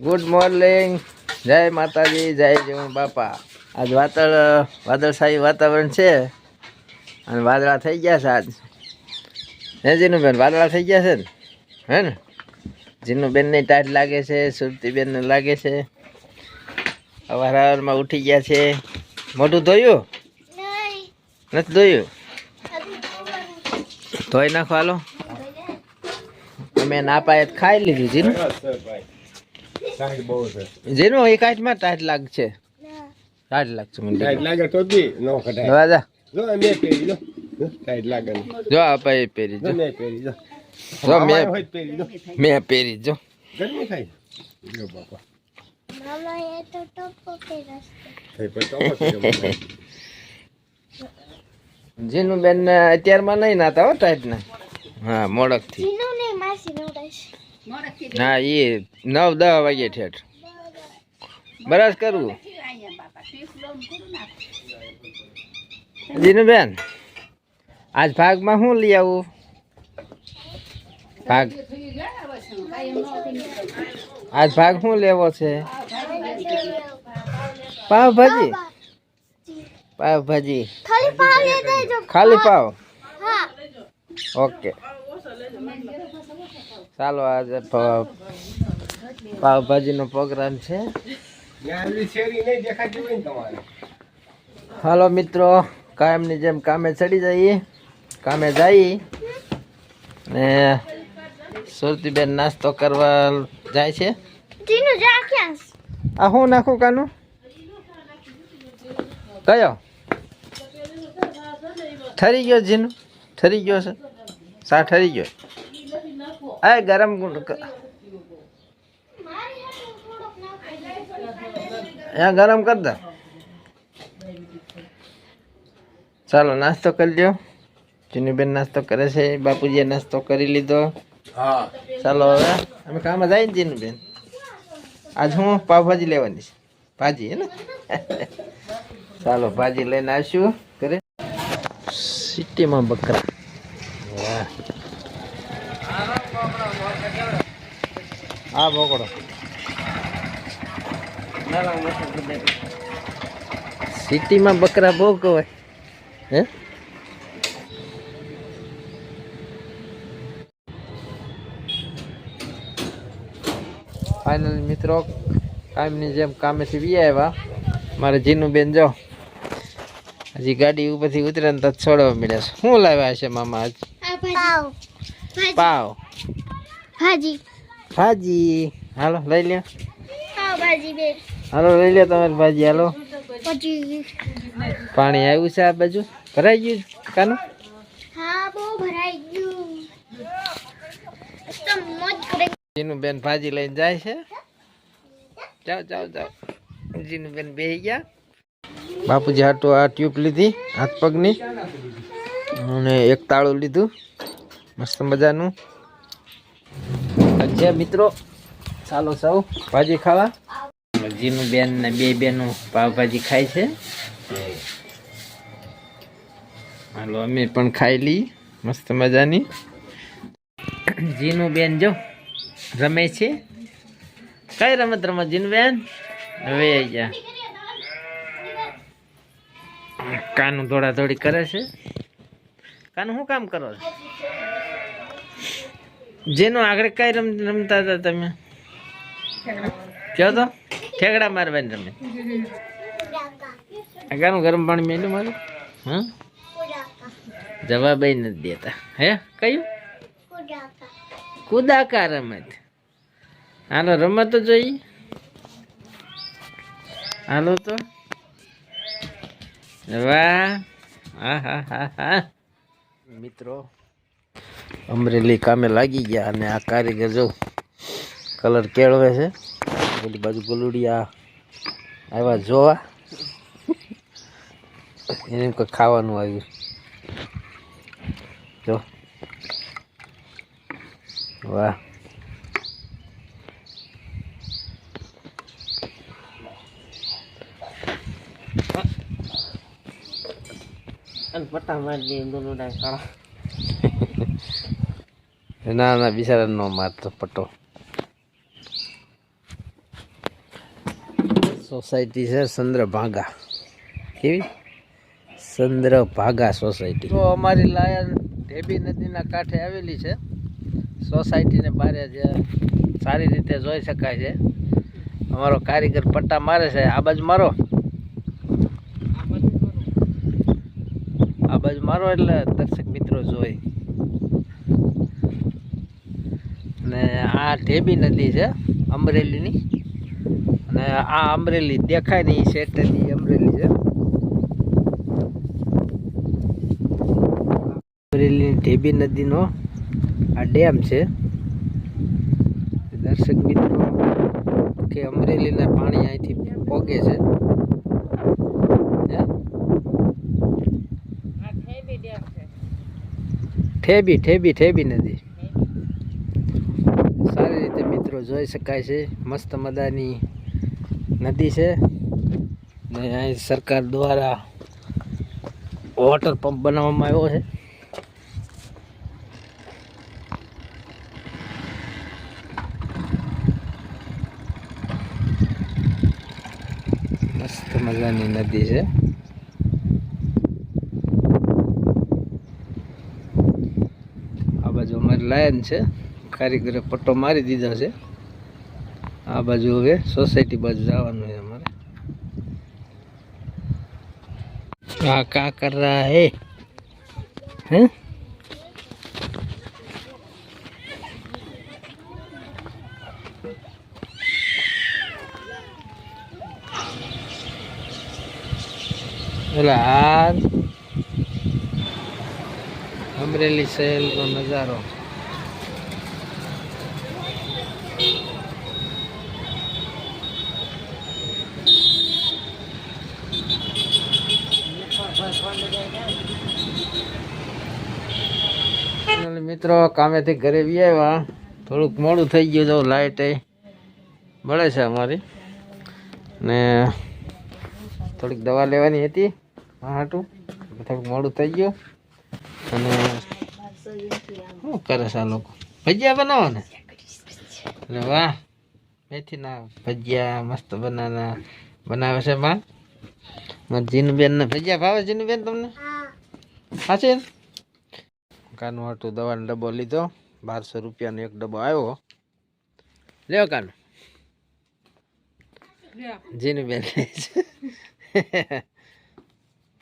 Good morning જય માતાજી જય જીવન બાપા. આજ વાદળ વાદળશાહી વાતાવરણ છે. અને વાદળા થઈ ગયા છે આજ. હે જીનુબેન વાદળા થઈ ગયા છે ને? હે ને? જીનુબેનને ટાઈટ લાગે છે સુરતીબેનને લાગે છે. અવાર હવારમાં ઉઠી ગયા છે. મોઢું ધોયું? નથી ધોયું? ધોઈ નાખો હાલો. અમે ના પાયે ખાઈ લીધું જીનું. ટાઈટ બહુ છે. જેનું એક આઠમાં ટાઈટ લાગશે. ટાઈટ લાગશે મને ટાઈટ લાગે. તો બી નો કઢાય. દાદા જો મેં પહેરી જો જો, ટાઈટ લાગે જો આ એ પહેરી જો મેં પહેરી જો જો મેં પહેરી જો મેં પહેરી જો. ગરમી થાય? જો બાપા. તો. જેનું બેન અત્યારમાં નહીં નાતા હો ટાઈટ ના હા મોડકથી Sino ને માસી das. હા એ નવ દસ વાગે ઠેઠ. બરાબર કરવું જીનું બેન આજ ભાગમાં શું લઈ આવું? ભાગ. આજ ભાગ શું લેવો છે? પાવભાજી? પાવભાજી. ખાલી પાવ. લે દેજો ખાલી પાવ હા ઓકે. ચાલો આજે પ- પાવભાજીનો પ્રોગ્રામ છે. હાલો મિત્રો કાયમની જેમ કામે ચડી જઈએ. કામે જઈએ ને સુરતીબેન નાસ્તો કરવા જાય છે? આ હું નાખું કાનું? કયો? ઠરી ગયો જીનું? ઠરી ગયો છે? સા ઠરી ગયો. આ ગરમ અહીંયા ગરમ કરી દે. ચાલો નાસ્તો કરી લ્યો. ચુનીબેન નાસ્તો કરે છે બાપુજીએ નાસ્તો કરી લીધો. હા. ચાલો હવે અમે કામ જાય ને ચીનુબેન આજ હું પાવભાજી લેવાની છે. ભાજી હે ને? ચાલો ભાજી લઈને આવશું ઘરે. સિટીમાં બકરા. વાહ. હા બોકડો સિટીમાં બકરા બહુ કહેવાય. હે? ફાઇનલ મિત્રો, કામની જેમ કામેથી વી આવ્યા મારે જીનું બેન જો, હજી ગાડી ઉપરથી ઉતરે ને તો છોડવા મળ્યા શું લાવ્યા છે મામા આજ? પાવ. ભાજી. ભાજી. હાલો લઈ લ્યો. પાવ ભાજી બે. હાલો લઈ લ્યો તમારી ભાજી હાલો. પછી પાણી આવ્યું છે આ બાજુ? ભરાઈ ગયું કાનું? હા બહુ ભરાઈ ગયું. તો મોજ કરે. જીનું બેન ભાજી લઈને જાય છે. જાઓ જાઓ જાઓ. જીનું બેન બેસી ગયા. બાપુજી હાટો આ ટ્યુબ લીધી હાથ પગની. અને એક તાળું લીધું. મસ્ત મજાનું. અજ્યા મિત્રો. ચાલો સૌ ભાજી ખાવા? જીનું બેન ને બે બેનું પાવભાજી ખાય છે. હાલો, અમે પણ ખાઈ લઈ. મસ્ત મજાની. જીનું બેન જો, રમે છે. કઈ રમત રમત, જીનું બેન? હવે ગયા કાનું દોડા દોડી કરે છે. કાનું શું કામ કરો છો? જેનું આગળ કઈ રમ, રમતા હતા તમે? કહો તો? ઠેકડા મારવાની રમે. આગળનું ગરમ પાણી મેલ્યું મારું? હા? જવાબ નથી દેતા. હે? કયું? કુદાકા રમત. હાલો, રમત જોઈએ હાલો તો. વાહ. હા હા હા હા. મિત્રો અમરેલી કામે લાગી ગયા અને આ કારીગર જો કલર કેળવે છે. પેલી બાજુ ગલુડિયા આવ્યા જોવા. એને કંઈ ખાવાનું આવ્યું. જો. વાહ. પટ્ટા મારી દે દોનો કાળા ના ના બિચારા નો મારતો પટ્ટો સોસાયટી છે ચંદ્રભાગા કેવી ચંદ્રભાગા સોસાયટી તો અમારી લાયન ઢેબી નદીના કાંઠે આવેલી છે. સોસાયટીને બારે જે સારી રીતે જોઈ શકાય છે. અમારો કારીગર પટ્ટા મારે છે. આ બાજુ મારો. આ બાજુ મારો એટલે દર્શક મિત્રો જોઈ. અને આ ઢેબી નદી છે અમરેલીની. અને આ અમરેલી દેખાય નહીં શેઠની અમરેલી છે. અમરેલીની ઢેબી નદીનો આ ડેમ છે. દર્શક મિત્રો કે અમરેલીના પાણી અહીંથી પોગે છે? ઠેબી ઠેબી ઠેબી નદી. મિત્રો જોઈ શકાય છે. મસ્ત મજાની નદી છે. ને અહીં સરકાર દ્વારા વોટર પંપ બનાવવામાં આવ્યો છે. મસ્ત મજાની નદી છે. આ બાજુ અમારી લાયન છે. કારીગરે પટ્ટો મારી દીધો છે. આ બાજુ હવે સોસાયટી બાજુ જવાનું છે અમારે. આ કા કર રહા હે? હે? અમરેલી શહેરનો નજારો. ફાઇનલી મિત્રો કામેથી ઘરે બી આવ્યા. થોડુંક મોડું થઈ ગયું તો લાઇટ મળે છે અમારી. ને થોડીક દવા લેવાની હતી હાટું. થોડુંક મોડું થઈ ગયું. અને શું કરે છે આ લોકો? ભજીયા બનાવો ને એટલે વાહ મેથીના ભજીયા મસ્ત બનાના બનાવે છે માં મારા જીનુબેન ને ભજીયા ભાવે જીનુબેન તમને? સાચે કાનું હાટું દવાનો ડબ્બો લીધો. બારસો રૂપિયાનો એક ડબ્બો આવ્યો. લ્યો કાનું. જીની બેન.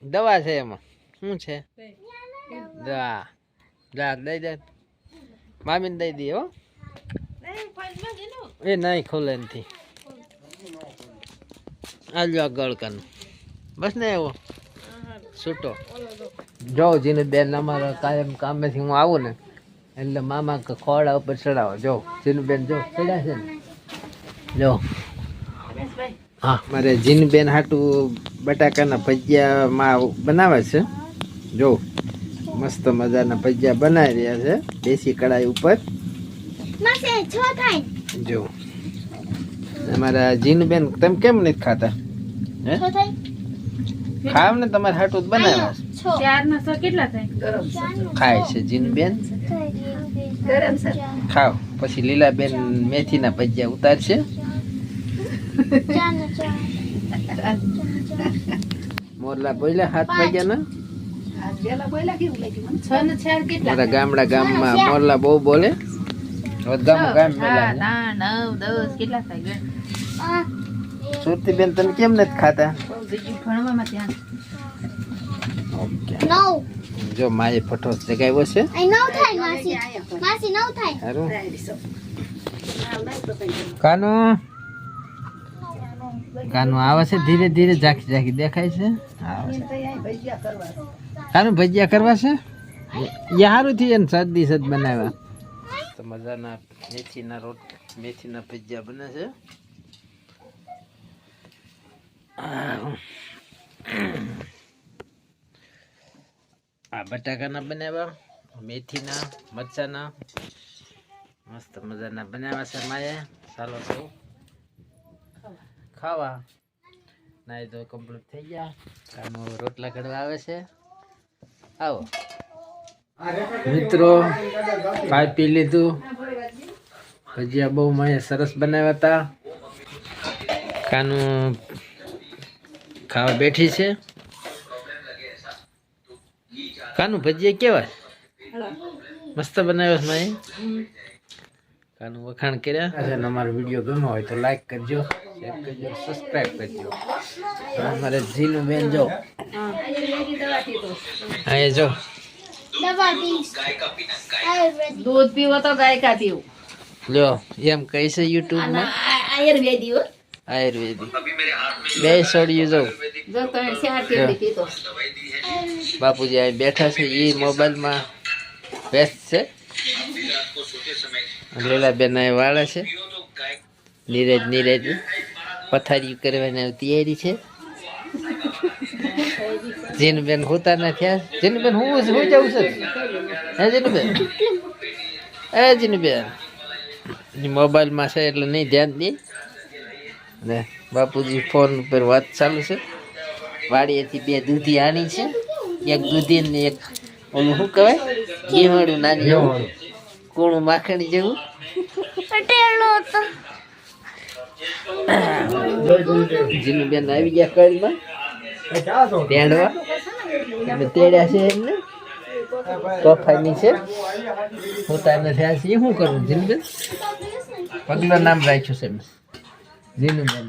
દવા છે એમાં. શું છે? દવા. જા દઈ દે. મામીને દઈ દઈએ હો. એ નહીં ખોલે નથી. આ ગળકાનું. બસ ને એવો છૂટો. જો જીનુબેન અમારા કાયમ કામેથી હું આવું ને એટલે મામા કે ખોડા ઉપર ચડાવો. જો જીનું બેન જો ચડ્યા છે ને? જો હા મારે જીનબેન હાટું બટાકાના ભજીયામાં બનાવે છે. જો મસ્ત મજાના ભજીયા બનાવી રહ્યા છે દેશી કઢાઈ ઉપર. જો અમારા જીનબેન તમે કેમ નથી ખાતા? હે? ખાવ ને તમારે હાટું જ બનાવ્યા છે. ખાય છે જીનબેન? ખાવ પછી લીલાબેન મેથીના ભજીયા ઉતારશે. મોરલા બોલ્યા હાથ વાગ્યા ને ચાર કેટલા મારા ગામડા ગામમાં મોરલા બહુ બોલે. ગામ ગામ સાત મેલા આઠ નવ દસ કેટલા થાય ગણ? આ. સુરતી બેન તમે કેમ નથી ખાતા? ભણવામાં ઓકે. નવ. જો માએ ફોટો જગાવ્યો છે? નવ થાય માસી. માસી નવ થાય. સારું કાનો? કાનો આવે છે? ધીરે ધીરે ઝાંખી ઝાંખી દેખાય છે? આવે છે. કાનું ભજીયા કરવા છે? એ સારું થી એને સદી સદ બનાવ્યા. તો મજાના મેથીના રોટ મેથીના ભજીયા બને છે. આ બટાકાના બનાવ્યા, મેથીના, મરચાના. મસ્ત મજાના બનાવ્યા છે માએ. ચાલો તો ખાવા. નાઈ તો કમ્પ્લીટ થઈ ગયા. કાનો રોટલા કરવા આવે છે. આવો. મિત્રો ખાઈ પી લીધું. ભજીયા બહુ માએ સરસ બનાવ્યા હતા. કાનું ખાવા બેઠી છે. કાનું ભજીયા કેવા મસ્ત બનાવ્યો છે માએ કાનું વખાણ કર્યા? અને અમારો વીડિયો ગમ્યો હોય તો લાઈક કરજો શેર કરજો સબસ્ક્રાઈબ કરજો. અમારે જીનું બેન જો. હા જો. આયુર્વેદિક દૂધ પીવો તો ગાયકા પીવું લ્યો એમ કહી છે યુટ્યુબમાં આયુર્વેદી હો. આયુર્વેદિક. બે સોડિયું જો જો તમે ચાર કેવડી પીતો? બાપુજી અહીં બેઠા છે એ મોબાઈલમાં વ્યસ્ત છે. લીલાબેન અહીં વાળે છે. નીરજ નીરજ પથારી કરવાની તૈયારી છે. જીનબેન હોતા થયા. જીનબેન હું હું જવું છે? હે જીનબેન? એ જીનબેન? મોબાઈલમાં છે એટલે નહીં ધ્યાન દે. ને બાપુજી ફોન ઉપર વાત ચાલુ છે. વાડીએથી બે દૂધી આણી છે. એક દૂધી ને એક ઓલું શું કહેવાય? ઘીવાળું નાની જેવું. કોણું માખણી જેવું. પટેલો બેન આવી ગયા કળમાં. તેડવા અમે તેડ્યા છે એમને. તોફાની છે. પોતાને થયા છે. શું કરવું જીનુબેન? પગલું નામ રાખ્યું છે એમ જીનુબેન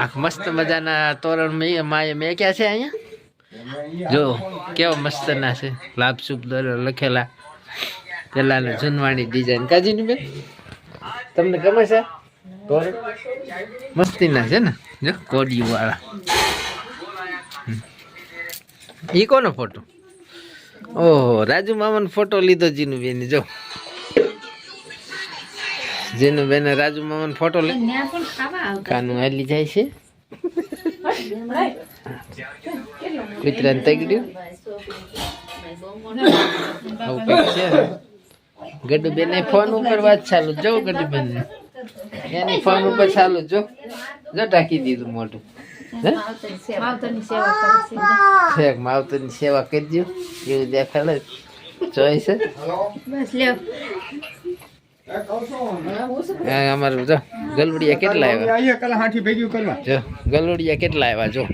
આ મસ્ત મજાના તોરણ મેં માએ મેક્યા છે અહીંયા? જો, કેવા મસ્ત ના છે. લાભ શુભ લખેલા. પેલાનું જૂનવાણી ડિઝાઇન કાજીની બેન, તમને ગમે છે? તોરણ? મસ્તીના છે ને? જો કોડી વાળા ઈ કોનો ફોટો ઓહો, રાજુ મામાનો ફોટો લીધો જીનું બેન જો. જીનું બેન રાજુ મામાનો ફોટો લે કાનુ હાલી જાય છે. કૂતરાને તગડ્યું આવું કંઈક છે. ગડુ બેન ફોન ઉપર વાત ચાલુ. જો ગડુ બેન. એની ફોન ઉપર ચાલુ. જો. જો ટાંકી દીધું મોટું માવતરની સેવા કરજો એવું દેખાડે. જોઈ બસ લ્યો. અમારું જો ગલવડિયા કેટલા આવ્યા? ગલુડિયા કેટલા આવ્યા જો.